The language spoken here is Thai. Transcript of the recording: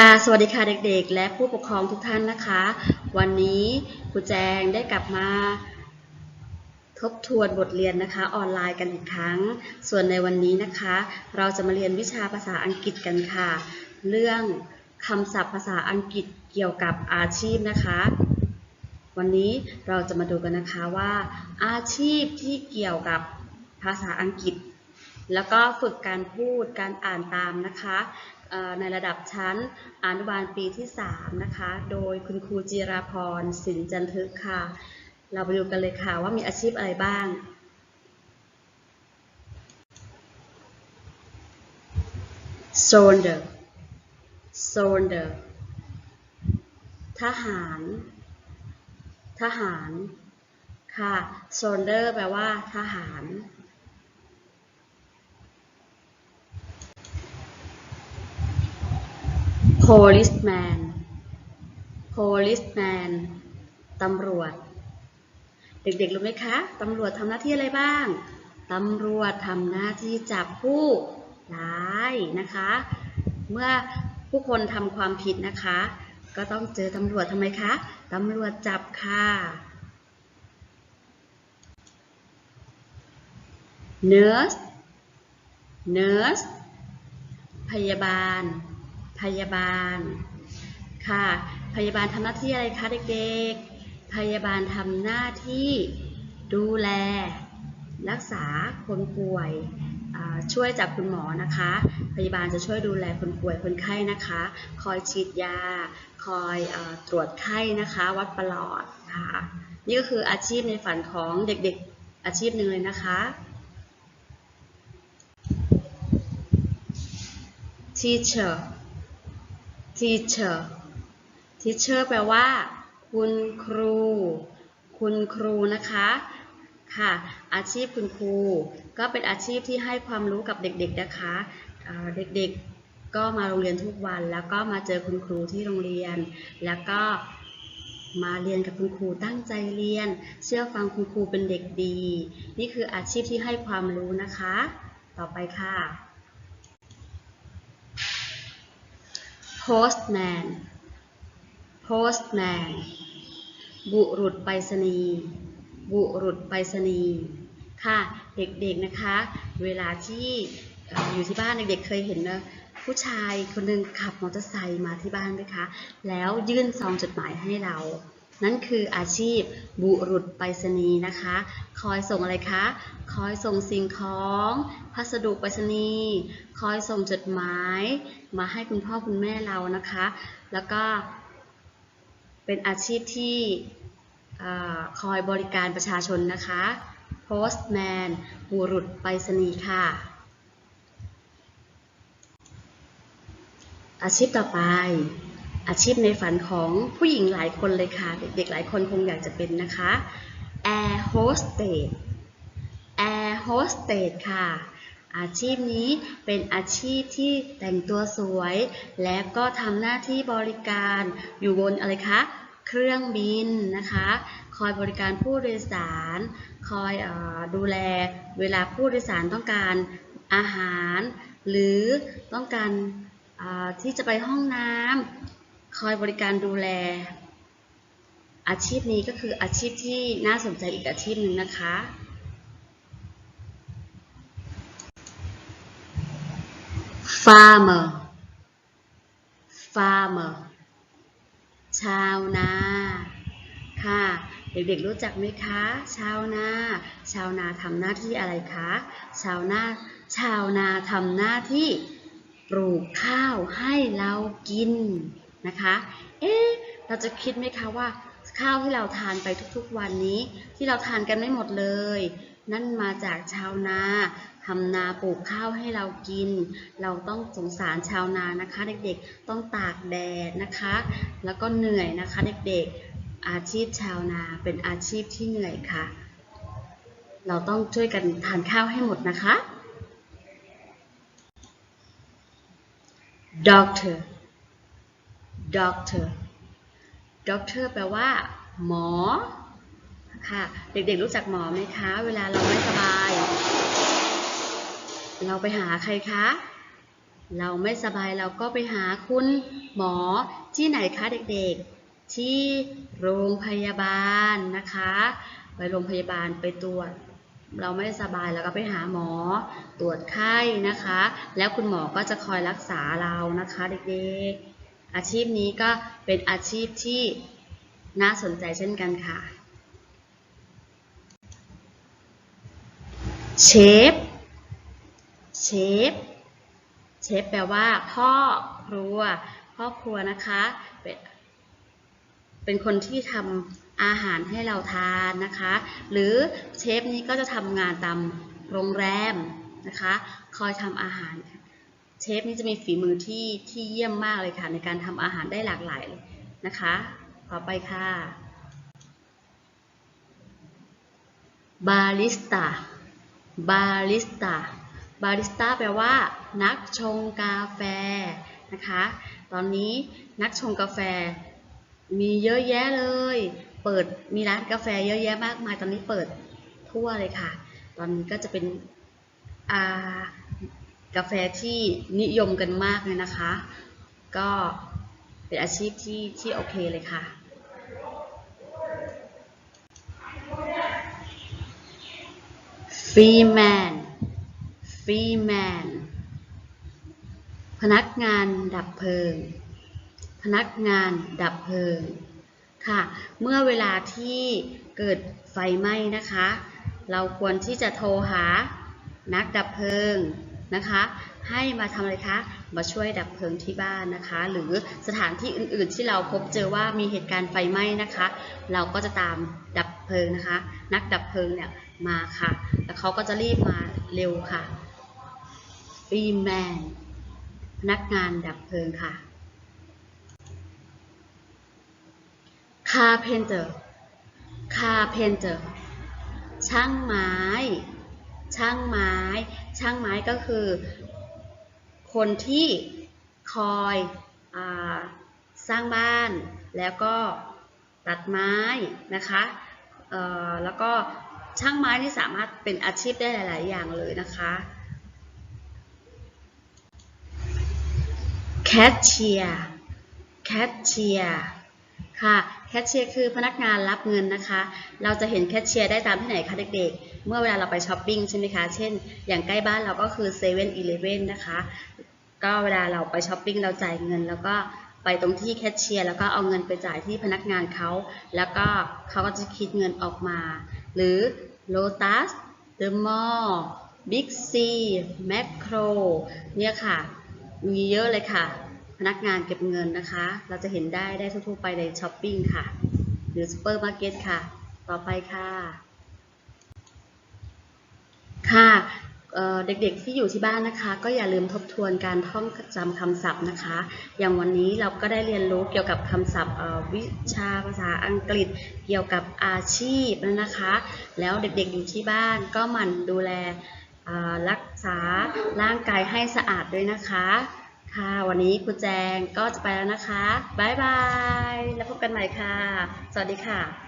ค่ะ สวัสดีค่ะเด็กๆ และผู้ปกครองทุกท่านนะคะ วันนี้ครูแจงได้กลับมา ทบทวนบทเรียนนะคะออนไลน์กันอีกครั้ง ส่วนในวันนี้นะคะ เราจะมาเรียนวิชาภาษาอังกฤษกันค่ะ เรื่องคำศัพท์ภาษาอังกฤษเกี่ยวกับอาชีพนะคะ วันนี้เราจะมาดูกันนะคะว่า อาชีพที่เกี่ยวกับภาษาอังกฤษ แล้วก็ฝึกการพูดการอ่านตามนะคะ ในระดับชั้นอนุบาลปีที่ 3 นะคะ โดยคุณครูจิราพรสินจันทึกค่ะ เราไปดูกันเลยค่ะว่ามีอาชีพอะไรบ้าง soldier soldier ทหาร ทหาร ค่ะ soldier แปลว่าทหาร policeman policeman ตำรวจ เด็กๆรู้ไหมคะ ตำรวจทำหน้าที่อะไรบ้าง ตำรวจทำหน้าที่จับผู้ร้ายนะคะ เมื่อผู้คนทำความผิดนะคะ ก็ต้องเจอตำรวจทำไมคะ ตำรวจจับค่ะ nurse nurse พยาบาล พยาบาล ค่ะ พยาบาลทำหน้าที่อะไรคะเด็กๆ พยาบาลทำหน้าที่ดูแล รักษาคนป่วย ช่วยจากคุณหมอนะคะ พยาบาลจะช่วยดูแลคนป่วยคนไข้นะคะ คอยฉีดยา คอยอตรวจไข้นะคะ วัดประหลอดค่ะ นี่ก็คืออาชีพในฝันของเด็กๆอาชีพหนึ่งเลยนะคะ teacher teacher teacher แปลว่า คุณครู คุณครูนะคะค่ะ อาชีพคุณครู ก็เป็นอาชีพที่ให้ความรู้กับเด็กๆนะคะเด็กๆก็มาโรงเรียนทุกวัน แล้วก็มาเจอคุณครูที่โรงเรียน แล้วก็มาเรียนกับคุณครูตั้งใจเรียน เชื่อฟังคุณครูเป็นเด็กดี นี่คืออาชีพที่ให้ความรู้นะคะ ต่อไปค่ะ postman postman บุรุษไปรษณีย์บุรุษไปรษณีย์ค่ะ เด็กๆนะคะ เวลาที่เอ่ออยู่ที่บ้านเด็กๆเคยเห็นนะผู้ชายคนหนึ่งขับมอเตอร์ไซค์มาที่บ้านไหมคะ แล้วยื่นซองจดหมายให้เรา นั่นคืออาชีพบุรุษไปรษณีย์นะคะ คอยส่งอะไรคะ คอยส่งสิ่งของ พัสดุไปรษณีย์ คอยส่งจดหมาย มาให้คุณพ่อคุณแม่เรานะคะ แล้วก็เป็นอาชีพที่คอยบริการประชาชนนะคะ postman บุรุษไปรษณีย์ค่ะ อาชีพต่อไป อาชีพในฝันของผู้หญิงหลายคนเลยค่ะ เด็กๆหลายคนคงอยากจะเป็นนะคะ air hostess air hostess ค่ะ อาชีพนี้เป็นอาชีพที่แต่งตัวสวย และก็ทำหน้าที่บริการอยู่บนอะไรคะ เครื่องบินนะคะ คอยบริการผู้โดยสาร คอยอดูแลเวลาผู้โดยสารต้องการอาหาร หรือต้องการที่จะไปห้องน้ำ คอยบริการดูแล อาชีพนี้ก็คืออาชีพที่น่าสนใจอีกอาชีพหนึ่งนะคะ farmer farmer ชาวนาค่ะ เด็กๆรู้จักไหมคะ ชาวนา ชาวนาทำหน้าที่อะไรคะ ชาวนาชาวนาทำหน้าที่ปลูกข้าวให้เรากิน นะคะ เอ๊ะ เราจะคิดไหมคะว่าข้าวที่เราทานไปทุกๆวันนี้ ที่เราทานกันไม่หมดเลย นั่นมาจากชาวนาทำนาปลูกข้าวให้เรากิน เราต้องสงสารชาวนานะคะ เด็กๆ ต้องตากแดดนะคะ แล้วก็เหนื่อยนะคะเด็กๆ อาชีพชาวนาเป็นอาชีพที่เหนื่อยค่ะ เราต้องช่วยกันทานข้าวให้หมดนะคะ doctor doctor doctor แปลว่า หมอ ค่ะ เด็กๆรู้จักหมอไหมคะ เวลาเราไม่สบาย เราไปหาใครคะ เราไม่สบายเราก็ไปหาคุณหมอที่ไหนคะเด็กๆ ที่โรงพยาบาลนะคะ ไปโรงพยาบาลไปตรวจ เราไม่สบายเราก็ไปหาหมอตรวจไข้นะคะ แล้วคุณหมอก็จะคอยรักษาเรานะคะ เด็กๆ อาชีพนี้ก็เป็นอาชีพที่น่าสนใจเช่นกันค่ะ เชฟ เชฟ เชฟแปลว่า พ่อครัว พ่อครัวนะคะ เป็นเป็นคนที่ทำอาหารให้เราทานนะคะ หรือเชฟนี้ก็จะทำงานตามโรงแรมนะคะ คอยทำอาหาร เชฟนี้จะมีฝีมือที่ที่เยี่ยมมากเลยค่ะ ในการทำอาหารได้หลากหลายเลยนะคะ ต่อไปค่ะบาริสต้าบาริสต้าบาริสต้าแปลว่า นักชงกาแฟนะคะ ตอนนี้นักชงกาแฟมีเยอะแยะเลย เปิดมีร้านกาแฟเยอะแยะมากมาย ตอนนี้เปิดทั่วเลยค่ะ ตอนนี้ก็จะเป็นอา กาแฟที่นิยมกันมากเลยนะคะ ก็เป็นอาชีพที่ที่โอเคเลยค่ะฟรีแมนฟรีแมนพนักงานดับเพลิง พนักงานดับเพลิง ค่ะ เมื่อเวลาที่เกิดไฟไหม้นะคะ เราควรที่จะโทรหานักดับเพลิง นะคะ ให้มาทำอะไรคะมาช่วยดับเพลิงที่บ้านนะคะ หรือสถานที่อื่นๆที่เราพบเจอว่ามีเหตุการณ์ไฟไหม้นะคะ เราก็จะตามดับเพลิงนะคะ นักดับเพลิงเนี่ยมาค่ะ แล้วเขาก็จะรีบมาเร็วค่ะฟีแมนพนักงานดับเพลิงค่ะ carpenter carpenter ช่างไม้ ช่างไม้ ช่างไม้ก็คือ คนที่คอยอสร้างบ้าน แล้วก็ตัดไม้นะคะแล้วก็ช่างไม้นี่สามารถเป็นอาชีพได้หลาย ๆ อย่างเลยนะคะแคชเชียร์แคชเชียร์ ค่ะแคชเชียร์คือพนักงานรับเงินนะคะ เราจะเห็นแคชเชียร์ได้ตามที่ไหนคะเด็กๆ เมื่อเวลาเราไปช้อปปิ้งใช่ไหมคะ เช่น อย่างใกล้บ้านเราก็คือ7 e เ e ่ e อนะคะ ก็เวลาเราไปช้อปปิ้งเราจ่ายเงิน แล้วก็ไปตรงที่แคชเชียร์แล้วก็เอาเงินไปจ่ายที่พนักงานเขา แล้วก็เขาก็จะคิดเงินออกมา หรือ Lotus The Mall Big C Macro เนี่ยค่ะ มีเยอะเลยค่ะ พนักงานเก็บเงินนะคะ เราจะเห็นได้ได้ทั่วๆไปในช้อปปิ้งค่ะ หรือซูเปอร์มาร์เก็ตค่ะ ต่อไปค่ะ ค่ะเเด็กๆที่อยู่ที่บ้านนะคะ ก็อย่าลืมทบทวนการท่องจำคำศัพท์นะคะ อย่างวันนี้เราก็ได้เรียนรู้เกี่ยวกับคำศัพท์วิชาภาษาอังกฤษ เกี่ยวกับอาชีพนะคะ แล้วเด็กๆอยู่ที่บ้านก็หมั่นดูแลรักษาร่างกายให้สะอาดด้วยนะคะ ค่ะ วันนี้ครูแจงก็จะไปแล้วนะคะ บ๊ายบาย แล้วพบกันใหม่ค่ะ สวัสดีค่ะ